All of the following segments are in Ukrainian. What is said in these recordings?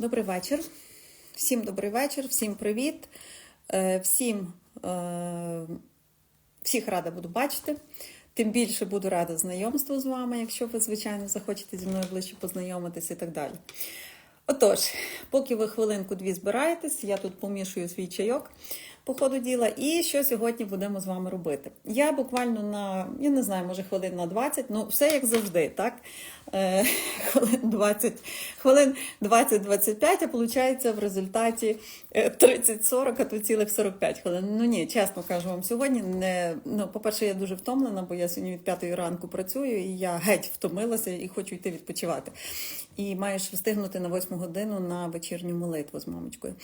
Добрий вечір. Всім добрий вечір, всім привіт. Е, Всім е, всіх рада буду бачити. Тим більше буду рада знайомству з вами, якщо ви, звичайно, захочете зі мною ближче познайомитися і так далі. Отож, поки ви хвилинку-дві збираєтесь, я тут помішую свій чайок по ходу діла. І що сьогодні будемо з вами робити? Я буквально на, я не знаю, може хвилин на 20, ну все як завжди, так? Е, хвилин 20, хвилин 20-25, а виходить в результаті е, 30-40, а то цілих 45 хвилин. Ну ні, чесно кажу вам, сьогодні не, ну, по-перше, я дуже втомлена, бо я сьогодні від 5 ранку працюю, і я геть втомилася і хочу йти відпочивати. І маєш встигнути на 8 годину на вечірню молитву з мамочкою.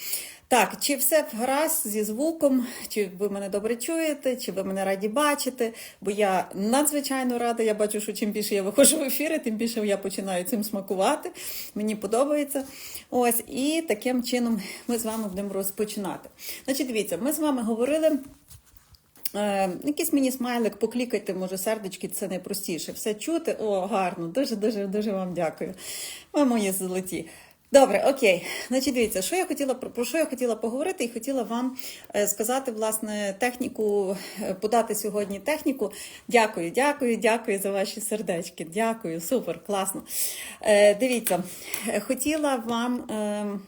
Так, чи все гаразд зі звуком, чи ви мене добре чуєте, чи ви мене раді бачите? Бо я надзвичайно рада. Я бачу, що чим більше я виходжу в ефіри, тим більше я починаю цим смакувати. Мені подобається. Ось, і таким чином ми з вами будемо розпочинати. Значить, дивіться, ми з вами говорили. Е, якийсь мені смайлик, поклікайте, може, сердечки, це найпростіше. Все чути. О, гарно, дуже, дуже, дуже вам дякую. Ви мої золоті. Добре, окей. Значить, дивіться, що я хотіла про що я хотіла поговорити, і хотіла вам е, сказати, власне, техніку, е, подати сьогодні техніку. Дякую, дякую, дякую за ваші сердечки. Дякую, супер, класно. Е, Дивіться, хотіла вам.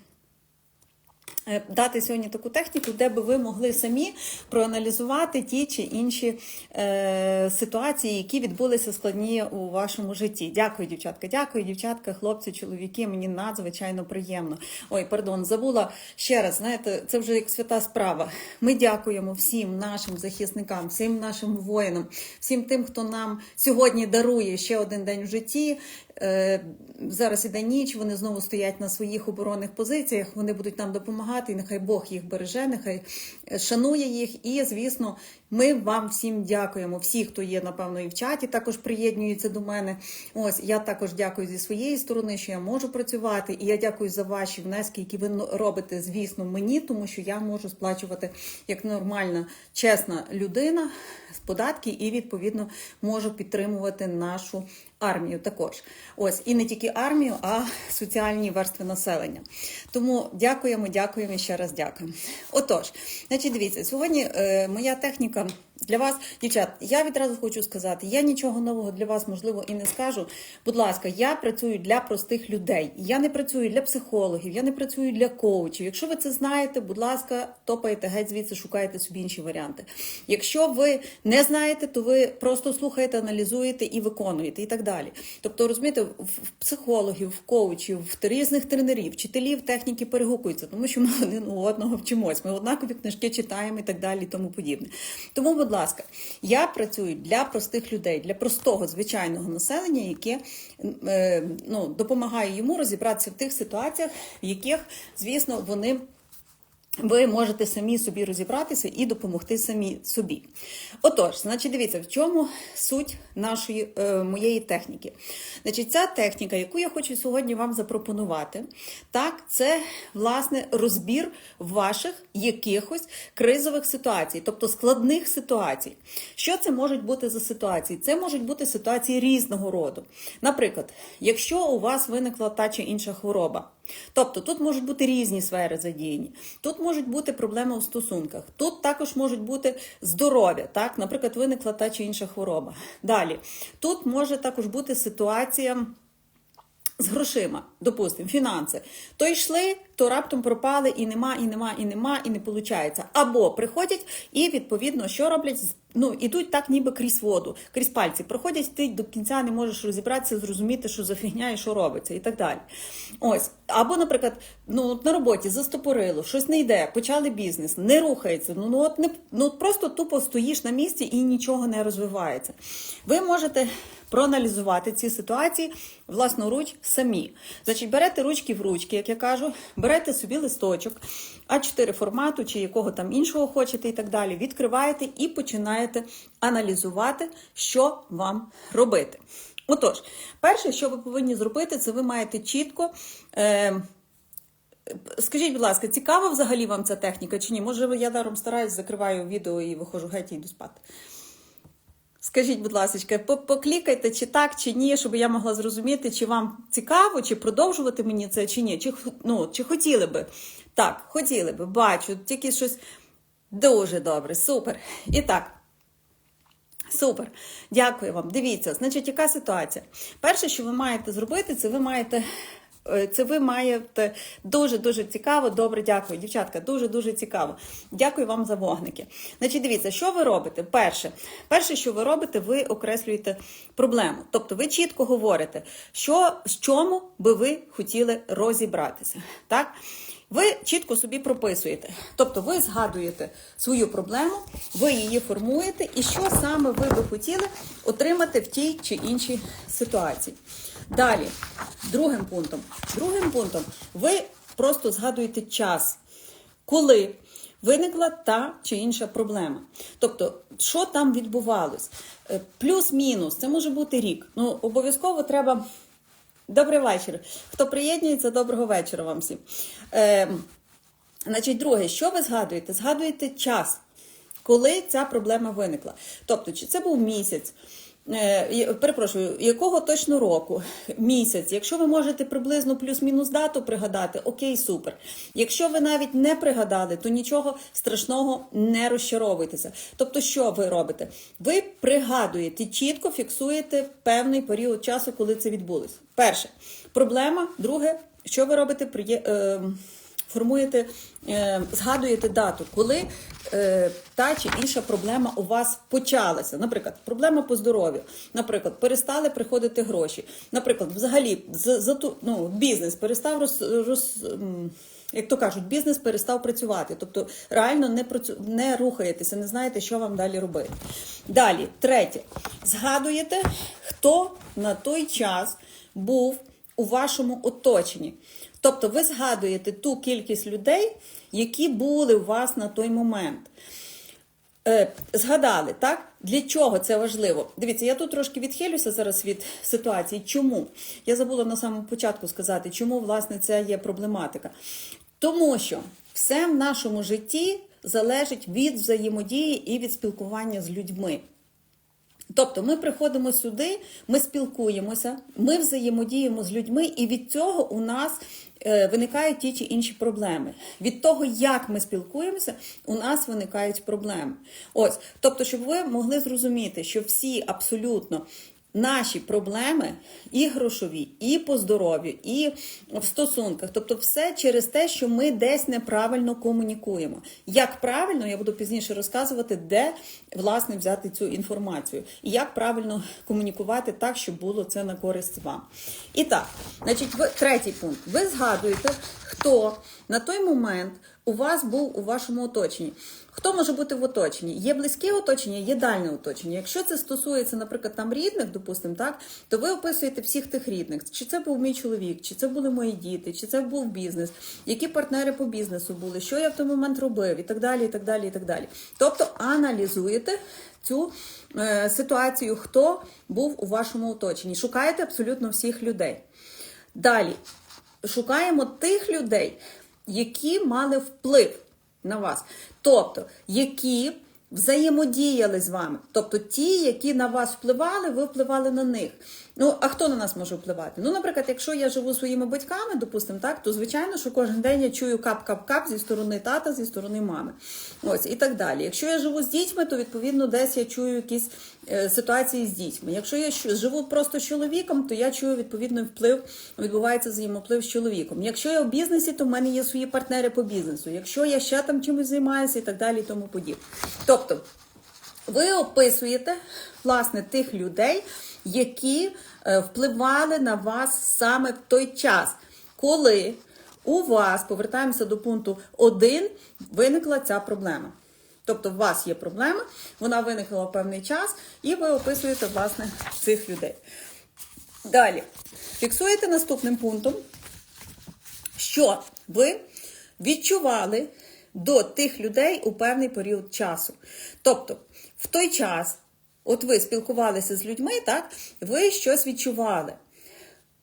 Е, дати сьогодні таку техніку, де би ви могли самі проаналізувати ті чи інші е, ситуації, які відбулися складні у вашому житті. Дякую, дівчатка. Дякую, дівчатка, хлопці, чоловіки. Мені надзвичайно приємно. Ой, пардон, забула ще раз. Знаєте, це вже як свята справа. Ми дякуємо всім нашим захисникам, всім нашим воїнам, всім тим, хто нам сьогодні дарує ще один день в житті. Е, зараз іде ніч, вони знову стоять на своїх оборонних позиціях. Вони будуть нам допомагати. І нехай Бог їх береже, нехай шанує їх. І звісно, ми вам всім дякуємо. Всі, хто є, напевно, і в чаті, також приєднуються до мене. Ось я також дякую зі своєї сторони, що я можу працювати. І я дякую за ваші внески, які ви робите, звісно, мені, тому що я можу сплачувати як нормальна, чесна людина з податки і відповідно можу підтримувати нашу армію також. Ось і не тільки армію, а соціальні верстви населення. Тому дякуємо, дякуємо і ще раз дякуємо. Отож, значить, дивіться, сьогодні е, моя техніка. welcome. Для вас, дівчат, я відразу хочу сказати, я нічого нового для вас, можливо, і не скажу. Будь ласка, я працюю для простих людей. Я не працюю для психологів, я не працюю для коучів. Якщо ви це знаєте, будь ласка, топаєте геть звідси, шукаєте собі інші варіанти. Якщо ви не знаєте, то ви просто слухаєте, аналізуєте і виконуєте, і так далі. Тобто, розумієте, в психологів, в коучів, в різних тренерів, вчителів техніки перегукуються, тому що ми один у одного вчимось. Ми однакові книжки читаємо і так далі, і тому подібне. Тому, будь ласка, я працюю для простих людей, для простого звичайного населення, яке е, ну, допомагає йому розібратися в тих ситуаціях, в яких, звісно, вони. Ви можете самі собі розібратися і допомогти самі собі. Отож, значить, дивіться, в чому суть нашої е, моєї техніки. Значить, ця техніка, яку я хочу сьогодні вам запропонувати, так, це власне розбір ваших якихось кризових ситуацій, тобто складних ситуацій. Що це можуть бути за ситуації? Це можуть бути ситуації різного роду. Наприклад, якщо у вас виникла та чи інша хвороба. Тобто тут можуть бути різні сфери задіяні, тут можуть бути проблеми у стосунках, тут також можуть бути здоров'я, так, наприклад, виникла та чи інша хвороба. Далі, тут може також бути ситуація. З грошима, допустимо, фінанси. То йшли, то раптом пропали, і нема, і нема, і нема, і не виходить. Або приходять і, відповідно, що роблять? Ну, ідуть так, ніби крізь воду, крізь пальці. Проходять, ти до кінця не можеш розібратися, зрозуміти, що за фігня і що робиться, і так далі. Ось. Або, наприклад, ну, на роботі застопорило, щось не йде, почали бізнес, не рухається. Ну, ну, от не, ну просто тупо стоїш на місці і нічого не розвивається. Ви можете проаналізувати ці ситуації власноруч самі. Значить, берете ручки в ручки, як я кажу, берете собі листочок, А4 формату чи якого там іншого хочете і так далі. Відкриваєте і починаєте аналізувати, що вам робити. Отож, перше, що ви повинні зробити, це ви маєте чітко. Е, Скажіть, будь ласка, цікава взагалі вам ця техніка чи ні? Може, я даром стараюсь, закриваю відео і виходжу геть і йду спати. Скажіть, будь ласка, поклікайте, чи так, чи ні, щоб я могла зрозуміти, чи вам цікаво, чи продовжувати мені це, чи ні. Чи, ну, чи хотіли би? Так, хотіли би, бачу, тільки щось дуже добре, супер. І так. Супер, дякую вам. Дивіться, значить, яка ситуація? Перше, що ви маєте зробити, це ви маєте. Е, Це ви маєте дуже дуже цікаво. Добре, дякую, дівчатка. Дуже дуже цікаво. Дякую вам за вогники. Значить, дивіться, що ви робите? Перше, перше, що ви робите, ви окреслюєте проблему. Тобто, ви чітко говорите, що з чому би ви хотіли розібратися. Так? Ви чітко собі прописуєте. Тобто ви згадуєте свою проблему, ви її формуєте, і що саме ви би хотіли отримати в тій чи іншій ситуації. Далі, другим пунктом. Другим пунктом ви просто згадуєте час, коли виникла та чи інша проблема. Тобто, що там відбувалось? Е, Плюс-мінус, це може бути рік. Ну, обов'язково треба. Добрий вечір. Хто приєднується, доброго вечора вам всім. Е, значить, друге, що ви згадуєте? Згадуєте час, коли ця проблема виникла. Тобто, чи це був місяць, перепрошую, якого точно року? Місяць. Якщо ви можете приблизно плюс-мінус дату пригадати, окей, супер. Якщо ви навіть не пригадали, то нічого страшного не розчаровуйтеся. Тобто, що ви робите? Ви пригадуєте, чітко фіксуєте певний період часу, коли це відбулось. Перше, проблема. Друге, що ви робите? Приє- е, формуєте, е, згадуєте дату, коли е, та чи інша проблема у вас почалася. Наприклад, проблема по здоров'ю. Наприклад, перестали приходити гроші. Наприклад, взагалі, за ну, бізнес перестав роз, роз, як то кажуть, бізнес перестав працювати. Тобто реально не, працю... не рухаєтеся, не знаєте, що вам далі робити. Далі, третє, згадуєте, хто на той час був у вашому оточенні. Тобто ви згадуєте ту кількість людей, які були у вас на той момент. Е, згадали, так? Для чого це важливо? Дивіться, я тут трошки відхилюся зараз від ситуації. Чому? Я забула на самому початку сказати, чому власне це є проблематика. Тому що все в нашому житті залежить від взаємодії і від спілкування з людьми. Тобто ми приходимо сюди, ми спілкуємося, ми взаємодіємо з людьми, і від цього у нас е, виникають ті чи інші проблеми. Від того, як ми спілкуємося, у нас виникають проблеми. Ось, тобто, щоб ви могли зрозуміти, що всі абсолютно наші проблеми і грошові, і по здоров'ю, і в стосунках. Тобто, все через те, що ми десь неправильно комунікуємо. Як правильно, я буду пізніше розказувати, де власне взяти цю інформацію, і як правильно комунікувати так, щоб було це на користь вам. І так, значить, третій пункт. Ви згадуєте, хто на той момент у вас був у вашому оточенні. Хто може бути в оточенні? Є близьке оточення, є дальне оточення. Якщо це стосується, наприклад, там рідних, допустимо, так, то ви описуєте всіх тих рідних. Чи це був мій чоловік, чи це були мої діти, чи це був бізнес, які партнери по бізнесу були, що я в той момент робив, і так далі, і так далі, і так далі. Тобто аналізуєте цю е, ситуацію, хто був у вашому оточенні. Шукаєте абсолютно всіх людей. Далі шукаємо тих людей, які мали вплив на вас, тобто які взаємодіяли з вами, тобто ті, які на вас впливали, ви впливали на них. Ну а хто на нас може впливати? Ну, наприклад, якщо я живу своїми батьками, допустимо, так, то звичайно, що кожен день я чую кап-кап-кап зі сторони тата, зі сторони мами. Ось і так далі. Якщо я живу з дітьми, то відповідно десь я чую якісь е, ситуації з дітьми. Якщо я живу просто з чоловіком, то я чую відповідно вплив, відбувається взаємоплив з чоловіком. Якщо я в бізнесі, то в мене є свої партнери по бізнесу. Якщо я ще там чимось займаюся і так далі, і тому подібне. Тобто, ви описуєте власне тих людей, які е, впливали на вас саме в той час, коли у вас, повертаємося до пункту 1, виникла ця проблема. Тобто, у вас є проблема, вона виникла в певний час, і ви описуєте власне цих людей. Далі, фіксуєте наступним пунктом, що ви відчували до тих людей у певний період часу. Тобто, в той час, от ви спілкувалися з людьми, так, ви щось відчували.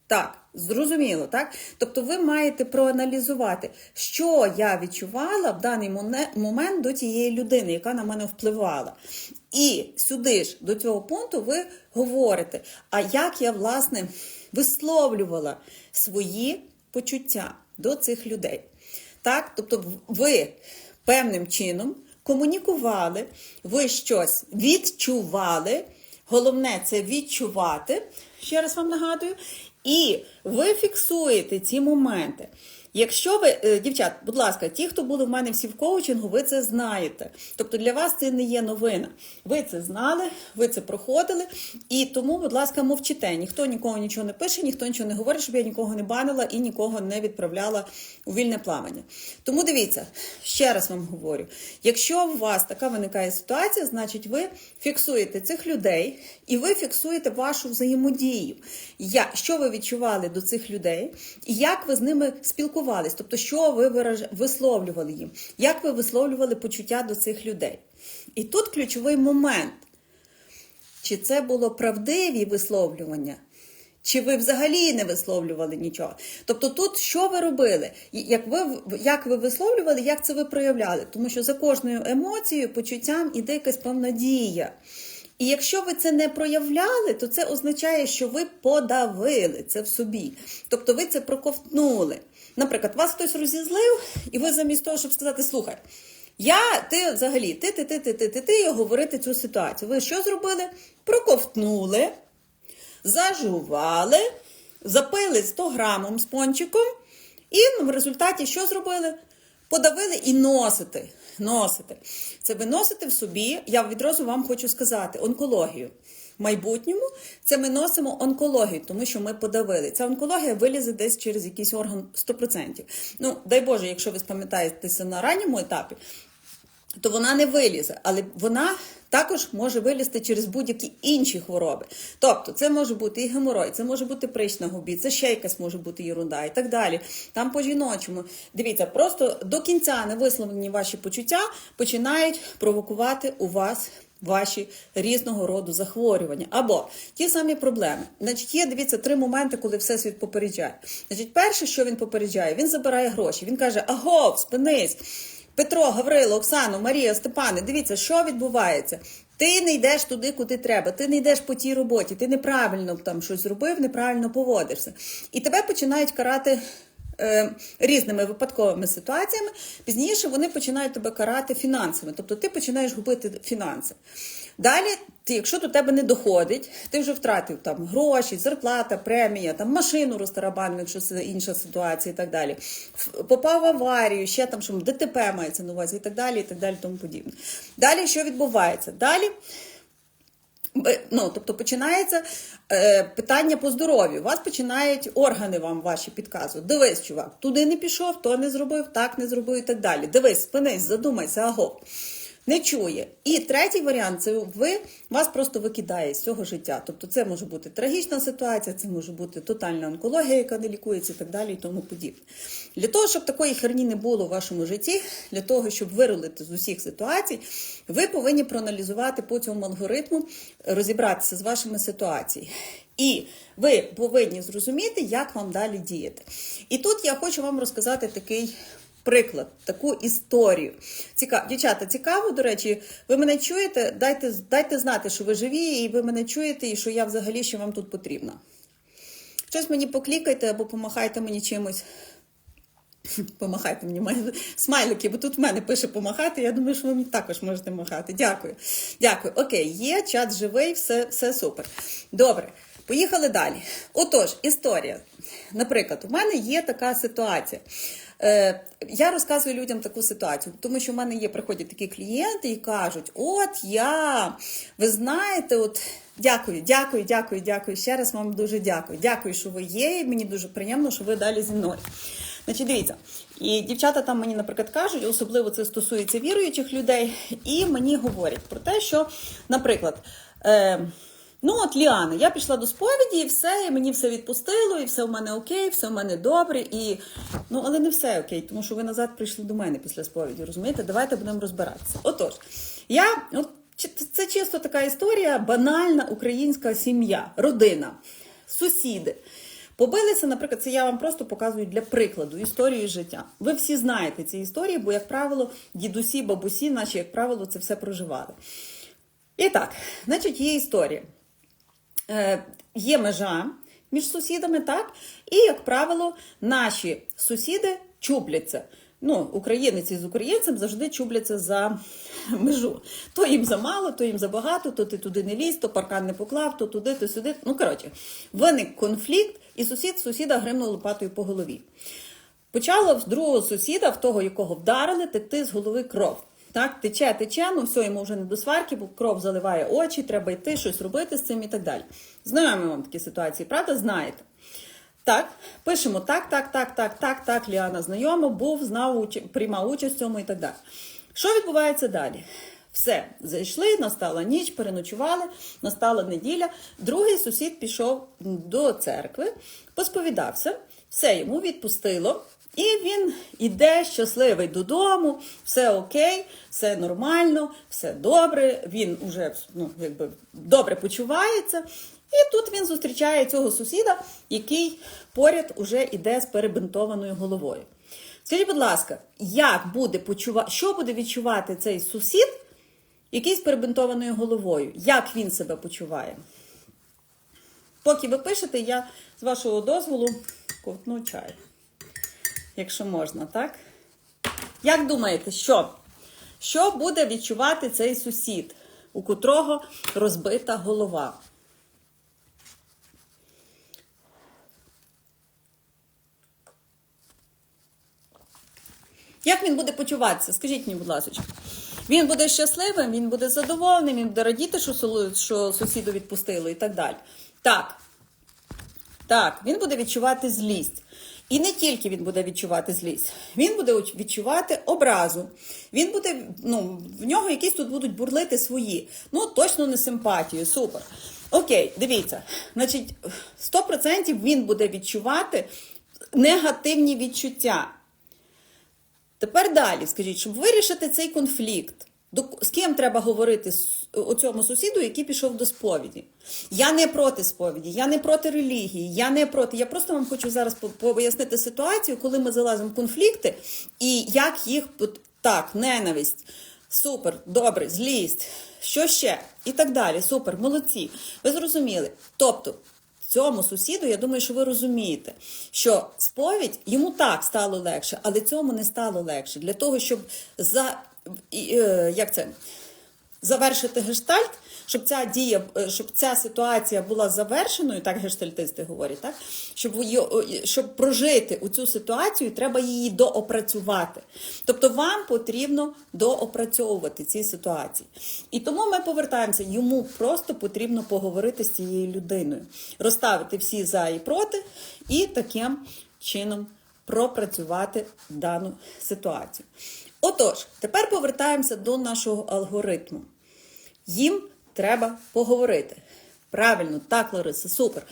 Так, зрозуміло, так? Тобто ви маєте проаналізувати, що я відчувала в даний момент до тієї людини, яка на мене впливала. І сюди ж до цього пункту ви говорите, а як я, власне, висловлювала свої почуття до цих людей. Так? Тобто, ви певним чином комунікували, ви щось відчували. Головне це відчувати, ще раз вам нагадую, і ви фіксуєте ці моменти. Якщо ви, е, дівчат, будь ласка, ті, хто були в мене всі в коучингу, ви це знаєте. Тобто для вас це не є новина. Ви це знали, ви це проходили, і тому, будь ласка, мовчите. Ніхто нікого нічого не пише, ніхто нічого не говорить, щоб я нікого не банила і нікого не відправляла у вільне плавання. Тому дивіться, ще раз вам говорю: якщо у вас така виникає ситуація, значить ви фіксуєте цих людей і ви фіксуєте вашу взаємодію. Я, що ви відчували до цих людей, і як ви з ними спілкувалися, тобто, що ви висловлювали їм, як ви висловлювали почуття до цих людей. І тут ключовий момент. Чи це було правдиві висловлювання? Чи ви взагалі не висловлювали нічого? Тобто, тут що ви робили? Як ви як ви висловлювали, як це ви проявляли? Тому що за кожною емоцією, почуттям іде якась певна дія. І якщо ви це не проявляли, то це означає, що ви подавили це в собі. Тобто ви це проковтнули. Наприклад, вас хтось розізлив, і ви замість того, щоб сказати, слухай, я, ти взагалі, ти, ти, ти, ти, ти, ти, ти, і говорити цю ситуацію. Ви що зробили? Проковтнули, зажували, запили 100 грамом з пончиком, і в результаті що зробили? Подавили і носите. Носите. Це ви носите в собі, я відразу вам хочу сказати, онкологію. Майбутньому це ми носимо онкологію, тому що ми подавили. Ця онкологія вилізе десь через якийсь орган 100%. Ну, дай Боже, якщо ви спам'ятаєтеся на ранньому етапі, то вона не вилізе, але вона також може вилізти через будь-які інші хвороби. Тобто, це може бути і геморой, це може бути прищ на губі, це ще якась може бути ерунда і так далі. Там по жіночому. Дивіться, просто до кінця невисловлені ваші почуття починають провокувати у вас. Ваші різного роду захворювання або ті самі проблеми. Значить, є, дивіться, три моменти, коли всесвіт попереджає. Значить, перше, що він попереджає, він забирає гроші. Він каже: Агов, спинись. Петро, Гаврило, Оксано, Марія, Степане, дивіться, що відбувається. Ти не йдеш туди, куди треба, ти не йдеш по тій роботі, ти неправильно там щось зробив, неправильно поводишся. І тебе починають карати е, різними випадковими ситуаціями. Пізніше вони починають тебе карати фінансами, тобто ти починаєш губити фінанси. Далі, ти, якщо до тебе не доходить, ти вже втратив там гроші, зарплата, премія, там машину розтарабанив, якщо це інша ситуація і так далі. Попав в аварію, ще там що ДТП мається на увазі і так далі, і так далі, тому подібне. Далі що відбувається? Далі. Ну, тобто починається е, питання по здоров'ю. Вас починають органи вам ваші підказують. Дивись, чувак, туди не пішов, то не зробив, так не зробив і так далі. Дивись, спинись, задумайся, аго. Не чує. І третій варіант це ви вас просто викидає з цього життя. Тобто це може бути трагічна ситуація, це може бути тотальна онкологія, яка не лікується, і так далі, і тому подібне. Для того, щоб такої херні не було в вашому житті, для того, щоб вирулити з усіх ситуацій, ви повинні проаналізувати по цьому алгоритму, розібратися з вашими ситуаціями. І ви повинні зрозуміти, як вам далі діяти. І тут я хочу вам розказати такий приклад, таку історію. Цікаво. Дівчата, цікаво, до речі, ви мене чуєте? Дайте дайте знати, що ви живі, і ви мене чуєте, і що я взагалі ще вам тут потрібна. Щось мені поклікайте або помахайте мені чимось. Помахайте мені смайлики, бо тут в мене пише помахати. Я думаю, що ви також можете махати. Дякую. Дякую. Окей, є, чат живий, все, все супер. Добре. Поїхали далі. Отож, історія. Наприклад, у мене є така ситуація. Е, Я розказую людям таку ситуацію, тому що в мене є, приходять такі клієнти і кажуть: От я, ви знаєте, от дякую, дякую, дякую, дякую. Ще раз вам дуже дякую. Дякую, що ви є. і Мені дуже приємно, що ви далі зі мною. Значить, дивіться, і дівчата там мені, наприклад, кажуть, особливо це стосується віруючих людей, і мені говорять про те, що, наприклад, е, Ну, от Ліана, я пішла до сповіді, і все, і мені все відпустило, і все в мене окей, все в мене добре. І... Ну, але не все окей, тому що ви назад прийшли до мене після сповіді, розумієте? Давайте будемо розбиратися. Отож, я от це чисто така історія, банальна українська сім'я, родина, сусіди. Побилися, наприклад, це я вам просто показую для прикладу історію життя. Ви всі знаєте ці історії, бо, як правило, дідусі, бабусі, наші, як правило, це все проживали. І так, значить, є історія. Е, є межа між сусідами, так? І, як правило, наші сусіди чубляться. Ну, українець із українцем завжди чубляться за межу. То їм замало, то їм забагато, то ти туди не лізь, то паркан не поклав, то туди, то сюди. Ну, коротше, виник конфлікт, і сусід сусіда гримнув лопатою по голові. Почало в другого сусіда, в того, якого вдарили, текти з голови кров. Так, тече, тече, ну все, йому вже не до сварки, бо кров заливає очі, треба йти, щось робити з цим і так далі. Знайомі вам такі ситуації, правда? Знаєте. Так, пишемо так, так, так, так, так, так, Ліана знайома, був, знав, приймав участь в цьому і так далі. Що відбувається далі? Все, зайшли, настала ніч, переночували, настала неділя. Другий сусід пішов до церкви, посповідався, все йому відпустило. І він іде щасливий додому, все окей, все нормально, все добре. Він уже ну, якби добре почувається. І тут він зустрічає цього сусіда, який поряд уже іде з перебинтованою головою. Скажіть, будь ласка, як буде почувати, що буде відчувати цей сусід, який з перебинтованою головою? Як він себе почуває? Поки ви пишете, я з вашого дозволу ковтну чай. Якщо можна, так? Як думаєте, що? Що буде відчувати цей сусід, у котрого розбита голова? Як він буде почуватися? Скажіть мені, будь ласка. Він буде щасливим, він буде задоволеним, він буде радіти, що сусіду відпустили і так далі. Так. Так, він буде відчувати злість. І не тільки він буде відчувати злість, він буде відчувати образу. Він буде, ну, в нього якісь тут будуть бурлити свої. Ну, точно не симпатію, супер. Окей, дивіться, значить, 100% він буде відчувати негативні відчуття. Тепер далі, скажіть, щоб вирішити цей конфлікт, з ким треба говорити о цьому сусіду, який пішов до сповіді? Я не проти сповіді, я не проти релігії, я не проти. Я просто вам хочу зараз пояснити ситуацію, коли ми залазимо в конфлікти і як їх так, ненависть. Супер, добре, злість, що ще? І так далі. Супер, молодці. Ви зрозуміли. Тобто, цьому сусіду, я думаю, що ви розумієте, що сповідь йому так стало легше, але цьому не стало легше. Для того, щоб за як це, завершити гештальт, щоб ця дія, е, щоб ця ситуація була завершеною, так гештальтисти говорять, так? Щоб, щоб прожити у цю ситуацію, треба її доопрацювати. Тобто вам потрібно доопрацьовувати ці ситуації. І тому ми повертаємося, йому просто потрібно поговорити з цією людиною, розставити всі за і проти, і таким чином пропрацювати дану ситуацію. Отож, тепер повертаємося до нашого алгоритму. Їм треба поговорити. Правильно, так, Лариса, супер.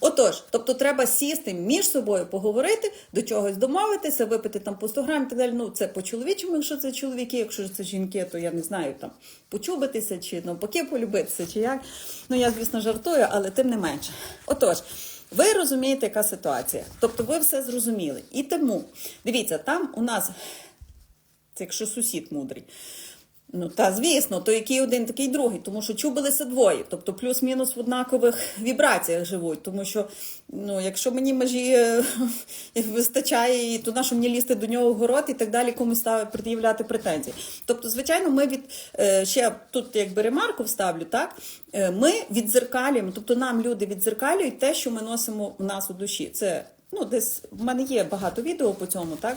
Отож, тобто треба сісти між собою, поговорити, до чогось домовитися, випити там по 100 грам і так далі. Ну, це по-чоловічому, якщо це чоловіки, якщо це жінки, то я не знаю, там почубитися чи навпаки полюбитися, чи як. Ну, я, звісно, жартую, але тим не менше. Отож, ви розумієте, яка ситуація. Тобто ви все зрозуміли. І тому, дивіться, там у нас це якщо сусід мудрий. Ну, та звісно, то який один, такий другий, тому що чубилися двоє, тобто плюс-мінус в однакових вібраціях живуть. Тому що, ну, якщо мені межі е, вистачає, то на що мені лізти до нього в город і так далі, комусь пред'являти претензії. Тобто, звичайно, ми від е, ще тут якби ремарку вставлю, так е, ми відзеркалюємо, тобто нам люди відзеркалюють те, що ми носимо в нас у душі. Це Ну, десь в мене є багато відео по цьому, так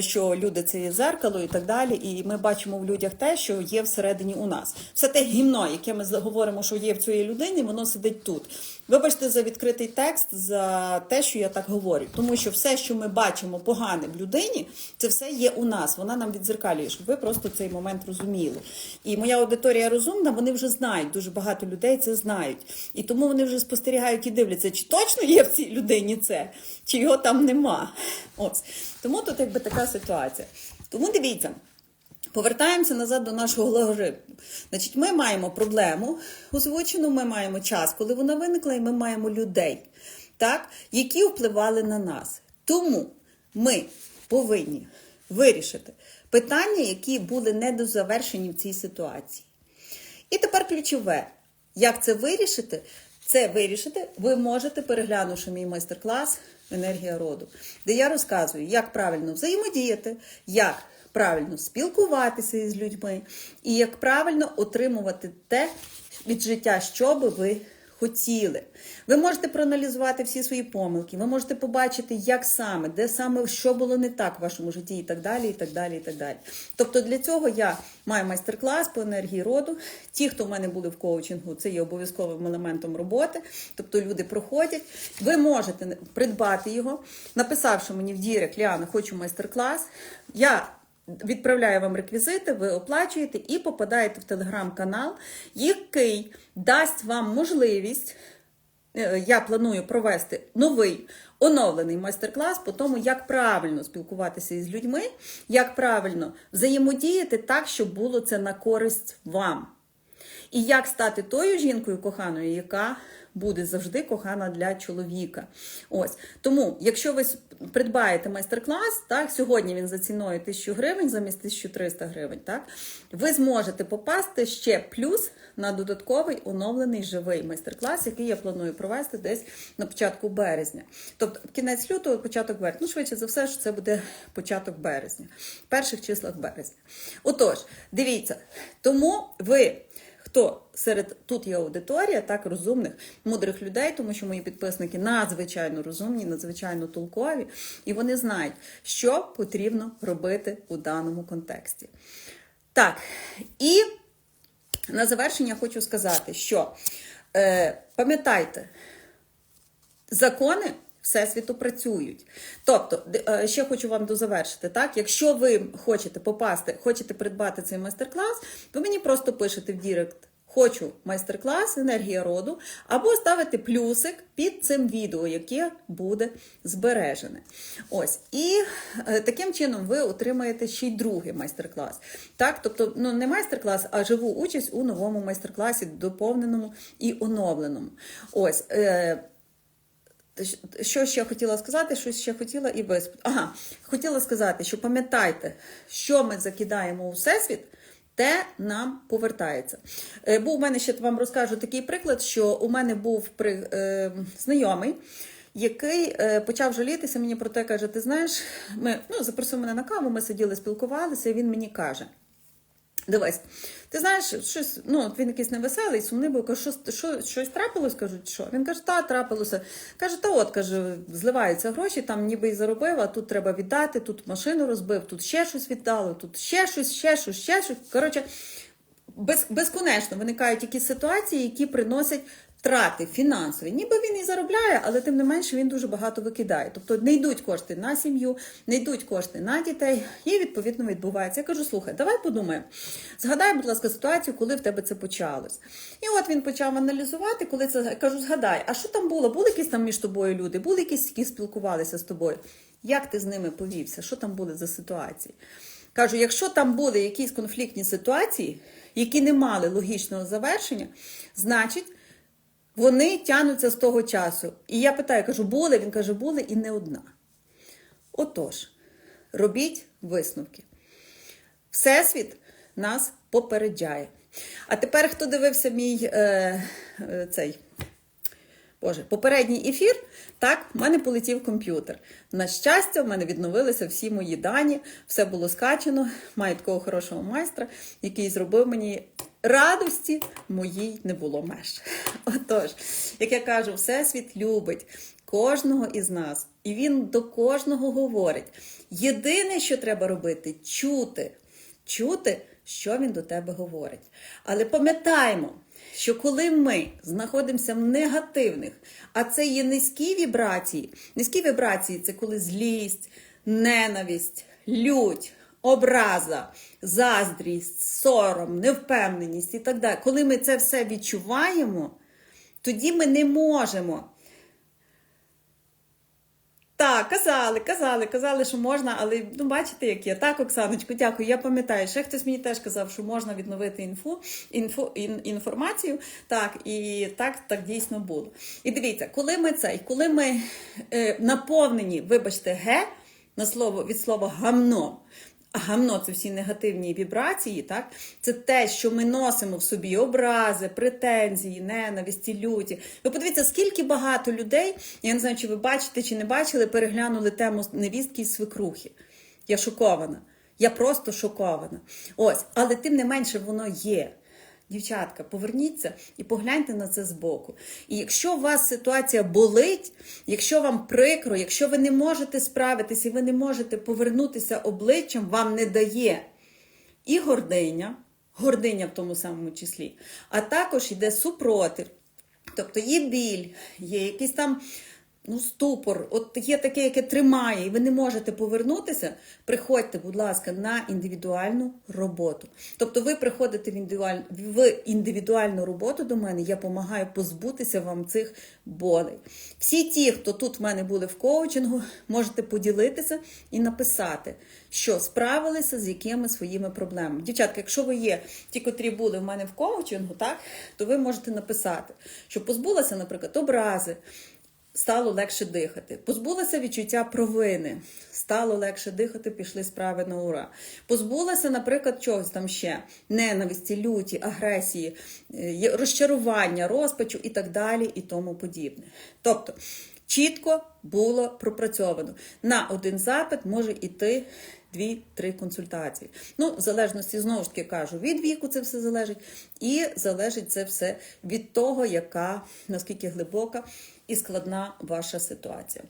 що люди це є зеркало і так далі. І ми бачимо в людях те, що є всередині у нас. Все те гімно, яке ми говоримо, що є в цій людині, воно сидить тут. Вибачте за відкритий текст, за те, що я так говорю. Тому що все, що ми бачимо погане в людині, це все є у нас. Вона нам відзеркалює, щоб ви просто цей момент розуміли. І моя аудиторія розумна, вони вже знають. Дуже багато людей це знають. І тому вони вже спостерігають і дивляться, чи точно є в цій людині це, чи його там нема. Ось. Тому тут якби така ситуація. Тому дивіться. Повертаємося назад до нашого алгоритму. Значить, ми маємо проблему озвучену, ми маємо час, коли вона виникла, і ми маємо людей, так, які впливали на нас. Тому ми повинні вирішити питання, які були недозавершені в цій ситуації. І тепер ключове. Як це вирішити? Це вирішити ви можете, переглянувши мій майстер-клас Енергія роду, де я розказую, як правильно взаємодіяти, як правильно спілкуватися із людьми, і як правильно отримувати те від життя, що би ви хотіли. Ви можете проаналізувати всі свої помилки, ви можете побачити, як саме, де саме що було не так в вашому житті, і так далі. і так далі, і так далі. Тобто для цього я маю майстер-клас по енергії роду. Ті, хто в мене були в коучингу, це є обов'язковим елементом роботи. Тобто люди проходять. Ви можете придбати його, написавши мені в Дірек, Ліана, хочу майстер-клас. Я Відправляю вам реквізити, ви оплачуєте і попадаєте в телеграм-канал, який дасть вам можливість. е, Я планую провести новий оновлений майстер-клас по тому, як правильно спілкуватися із людьми, як правильно взаємодіяти так, щоб було це на користь вам. І як стати тою жінкою коханою, яка буде завжди кохана для чоловіка. Ось тому, якщо ви придбаєте майстер-клас, так сьогодні він за ціною 1000 гривень замість 1300 гривень, так ви зможете попасти ще плюс на додатковий оновлений живий майстер-клас, який я планую провести десь на початку березня. Тобто кінець лютого, початок березня. Ну, швидше за все, що це буде початок березня, перших числах березня. Отож, дивіться, тому ви. Хто серед тут є аудиторія, так розумних, мудрих людей, тому що мої підписники надзвичайно розумні, надзвичайно толкові, і вони знають, що потрібно робити у даному контексті. Так, і на завершення хочу сказати, що е, пам'ятайте, закони. Всесвіту працюють. Тобто, е, ще хочу вам дозавершити, так? Якщо ви хочете попасти, хочете придбати цей майстер-клас, ви мені просто пишете в Дірект. Хочу майстер-клас енергія роду, або ставити плюсик під цим відео, яке буде збережене. Ось. І е, таким чином ви отримаєте ще й другий майстер-клас. Так, тобто, ну не майстер-клас, а живу участь у новому майстер-класі, доповненому і оновленому. Ось. Що ще хотіла сказати, що ще хотіла і виспити. Ага, хотіла сказати, що пам'ятайте, що ми закидаємо у всесвіт, те нам повертається. Е, був у мене ще вам розкажу такий приклад, що у мене був при, е, знайомий. Який е, почав жалітися мені про те, каже: Ти знаєш, ми ну, запросив мене на каву, ми сиділи, спілкувалися, і він мені каже: Дивись, ти знаєш, щось, ну, він якийсь невеселий, сумний був, каже, що, що, щось трапилось, кажуть, що? Він каже, та, трапилося. Каже, та от, каже, зливаються гроші, там ніби і заробив, а тут треба віддати, тут машину розбив, тут ще щось віддали, тут ще щось, ще щось, ще щось. Коротше, без, безконечно виникають якісь ситуації, які приносять втрати фінансові. Ніби він і заробляє, але тим не менше він дуже багато викидає. Тобто не йдуть кошти на сім'ю, не йдуть кошти на дітей, і відповідно відбувається. Я кажу, слухай, давай подумаємо. Згадай, будь ласка, ситуацію, коли в тебе це почалось. І от він почав аналізувати, коли це я кажу, згадай, а що там було? Були якісь там між тобою люди, були якісь, які спілкувалися з тобою. Як ти з ними повівся? Що там були за ситуації? Кажу, якщо там були якісь конфліктні ситуації, які не мали логічного завершення, значить. Вони тянуться з того часу. І я питаю, кажу, були? Він каже, були і не одна. Отож, робіть висновки. Всесвіт нас попереджає. А тепер, хто дивився мій е, е, цей Боже, попередній ефір, так, в мене полетів комп'ютер. На щастя, в мене відновилися всі мої дані, все було скачано. Маю такого хорошого майстра, який зробив мені радості моїй не було меж. Отож, як я кажу, Всесвіт любить кожного із нас, і він до кожного говорить. Єдине, що треба робити, чути, чути, що він до тебе говорить. Але пам'ятаємо що коли ми знаходимося в негативних, а це є низькі вібрації, низькі вібрації це коли злість, ненависть, лють, образа, заздрість, сором, невпевненість і так далі. Коли ми це все відчуваємо, тоді ми не можемо так, казали, казали, казали, що можна, але ну бачите, як є. Так, Оксаночку, дякую. Я пам'ятаю, ще хтось мені теж казав, що можна відновити інфу, інфу, ін, інформацію. Так, і так так дійсно було. І дивіться, коли ми це, коли ми е, наповнені, вибачте, ге на слово від слова гамно. Гамно це всі негативні вібрації, так? Це те, що ми носимо в собі образи, претензії, ненависті, люті. Ви подивіться, скільки багато людей, я не знаю, чи ви бачите, чи не бачили, переглянули тему невістки і свекрухи. Я шокована. Я просто шокована. Ось, але тим не менше воно є. Дівчатка, поверніться і погляньте на це збоку. І якщо у вас ситуація болить, якщо вам прикро, якщо ви не можете справитися і ви не можете повернутися обличчям, вам не дає і гординя, гординя в тому самому числі, а також йде супротив. Тобто є біль, є якийсь там ну, ступор, от є таке, яке тримає, і ви не можете повернутися, приходьте, будь ласка, на індивідуальну роботу. Тобто ви приходите в індивідуаль... в індивідуальну роботу до мене, я допомагаю позбутися вам цих болей. Всі ті, хто тут в мене були в коучингу, можете поділитися і написати, що справилися з якими своїми проблемами. Дівчатка, якщо ви є ті, котрі були в мене в коучингу, так, то ви можете написати, що позбулася, наприклад, образи стало легше дихати. Позбулася відчуття провини, стало легше дихати, пішли справи на ура. Позбулася, наприклад, чогось там ще ненависті, люті, агресії, е, розчарування, розпачу і так далі, і тому подібне. Тобто. Чітко було пропрацьовано. На один запит може йти дві-три консультації. Ну, в залежності, знову ж таки кажу, від віку це все залежить, і залежить це все від того, яка наскільки глибока і складна ваша ситуація.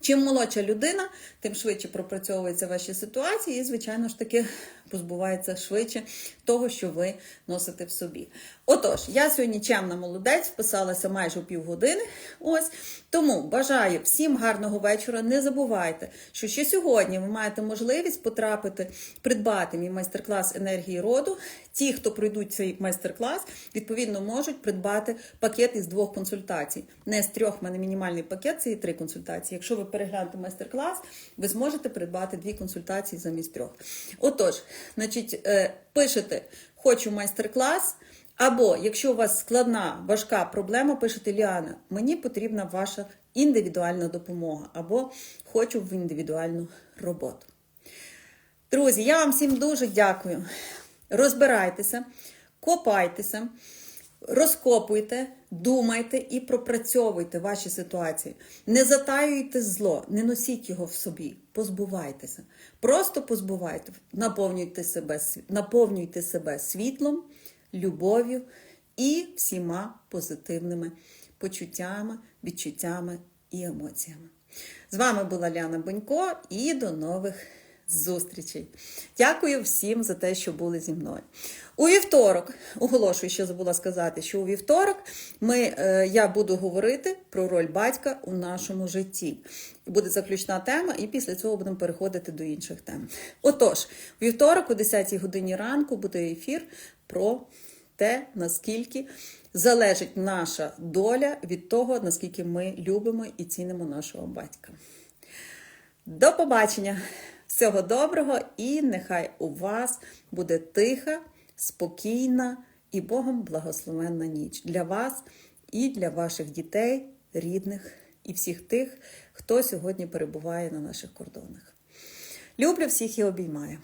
Чим молодша людина, тим швидше пропрацьовуються ваші ситуації, і, звичайно ж таки, позбувається швидше того, що ви носите в собі. Отож, я сьогодні чемна молодець, вписалася майже півгодини. Ось тому бажаю всім гарного вечора. Не забувайте, що ще сьогодні ви маєте можливість потрапити, придбати мій майстер-клас енергії роду. Ті, хто пройдуть цей майстер-клас, відповідно можуть придбати пакет із двох консультацій. Не з трьох в мене мінімальний пакет, це і три консультації. Якщо ви переглянете майстер-клас, ви зможете придбати дві консультації замість трьох. Отож, значить, е, пишете Хочу майстер-клас. Або, якщо у вас складна, важка проблема, пишете Ліана, мені потрібна ваша індивідуальна допомога, або хочу в індивідуальну роботу. Друзі, я вам всім дуже дякую. Розбирайтеся, копайтеся, розкопуйте, думайте і пропрацьовуйте ваші ситуації. Не затаюйте зло, не носіть його в собі, позбувайтеся. Просто позбувайте, наповнюйте себе, наповнюйте себе світлом, любов'ю і всіма позитивними почуттями, відчуттями і емоціями. З вами була Ляна Бонько і до нових зустрічей. Дякую всім за те, що були зі мною. У вівторок, оголошую, що забула сказати, що у вівторок ми, е, я буду говорити про роль батька у нашому житті. Буде заключна тема, і після цього будемо переходити до інших тем. Отож, у вівторок, о 10 годині ранку, буде ефір про те, наскільки залежить наша доля від того, наскільки ми любимо і цінимо нашого батька. До побачення! Всього доброго і нехай у вас буде тиха, спокійна і Богом благословенна ніч для вас і для ваших дітей, рідних і всіх тих, хто сьогодні перебуває на наших кордонах. Люблю всіх і обіймаю.